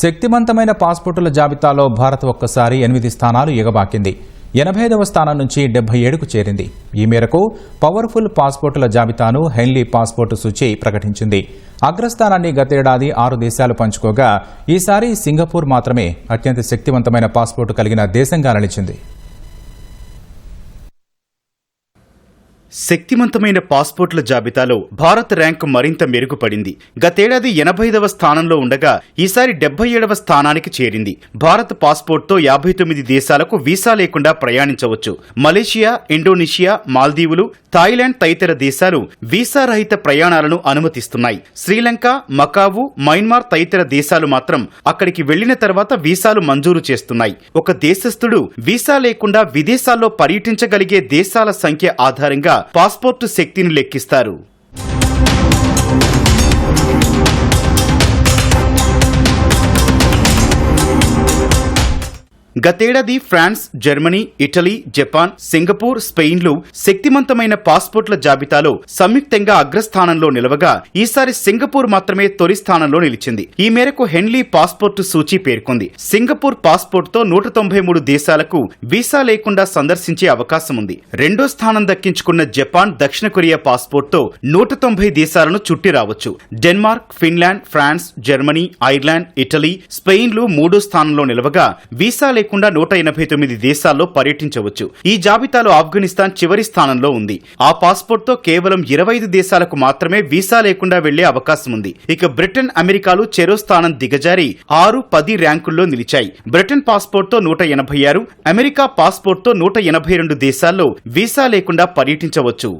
శక్తివంతమైన పాస్పోర్టుల జాబితాలో భారత్ ఒక్కసారి ఎనిమిది స్థానాలు ఎగబాకింది. ఎనభై ఐదవ స్థానం నుంచి డెబ్బై ఏడుకు చేరింది. ఈ మేరకు పవర్ఫుల్ పాస్పోర్టుల జాబితాను హెన్లీ పాస్పోర్టు సూచి ప్రకటించింది. అగ్రస్థానాన్ని గతేడాది ఆరు దేశాలు పంచుకోగా ఈసారి సింగపూర్ మాత్రమే అత్యంత శక్తివంతమైన పాస్పోర్టు కలిగిన దేశంగా నిలిచింది. శక్తివంతమైన పాస్పోర్ట్ల జాబితాలో భారత్ ర్యాంకు మరింత మెరుగుపడింది. గతేడాది ఎనభై ఐదవ స్థానంలో ఉండగా ఈసారి డెబ్బై ఏడవ స్థానానికి చేరింది. భారత్ పాస్పోర్ట్తో యాభై తొమ్మిది దేశాలకు వీసా లేకుండా ప్రయాణించవచ్చు. మలేషియా ఇండోనేషియా మాల్దీవులు థాయిలాండ్ తదితర దేశాలు వీసా రహిత ప్రయాణాలను అనుమతిస్తున్నాయి. శ్రీలంక మకావు మయన్మార్ తదితర దేశాలు మాత్రం అక్కడికి వెళ్ళిన తర్వాత వీసాలు మంజూరు చేస్తున్నాయి. ఒక దేశస్థుడు వీసా లేకుండా విదేశాల్లో పర్యటించగలిగే దేశాల సంఖ్య ఆధారంగా పాస్పోర్టు శక్తిని లెక్కిస్తారు. గతేడాది France Germany Italy Japan Singapore స్పెయిన్లు శక్తివంతమైన పాస్పోర్ట్ల జాబితాలో సంయుక్తంగా అగ్రస్థానంలో నిలవగా ఈసారి సింగపూర్ మాత్రమే తొలి స్థానంలో నిలిచింది. ఈ మేరకు హెన్లీ పాస్పోర్టు సూచి పేర్కొంది. సింగపూర్ పాస్పోర్ట్తో నూట తొంభై మూడు దేశాలకు వీసా లేకుండా సందర్శించే అవకాశం ఉంది రెండో స్థానం దక్కించుకున్న జపాన్ దక్షిణ కొరియా పాస్పోర్ట్తో నూట తొంభై దేశాలను చుట్టి రావచ్చు. Denmark Finland France Germany Ireland Italy స్పెయిన్లు మూడో స్థానంలో నిలవగా వీసా లేకుండా నూట ఎనభై తొమ్మిది దేశాల్లో పర్యటించవచ్చు. ఈ జాబితాలో ఆఫ్ఘనిస్తాన్ చివరి స్థానంలో ఉంది. ఆ పాస్పోర్ట్తో కేవలం ఇరవై ఐదు దేశాలకు మాత్రమే వీసా లేకుండా వెళ్ళే అవకాశం ఉంది. ఇక బ్రిటన్ అమెరికాలు చెరో స్థానం దిగజారి ఆరు పది ర్యాంకుల్లో నిలిచాయి. బ్రిటన్ పాస్పోర్ట్తో నూట ఎనభై ఆరు అమెరికా పాస్పోర్ట్తో నూట ఎనభై రెండు దేశాల్లో వీసా లేకుండా పర్యటించవచ్చు.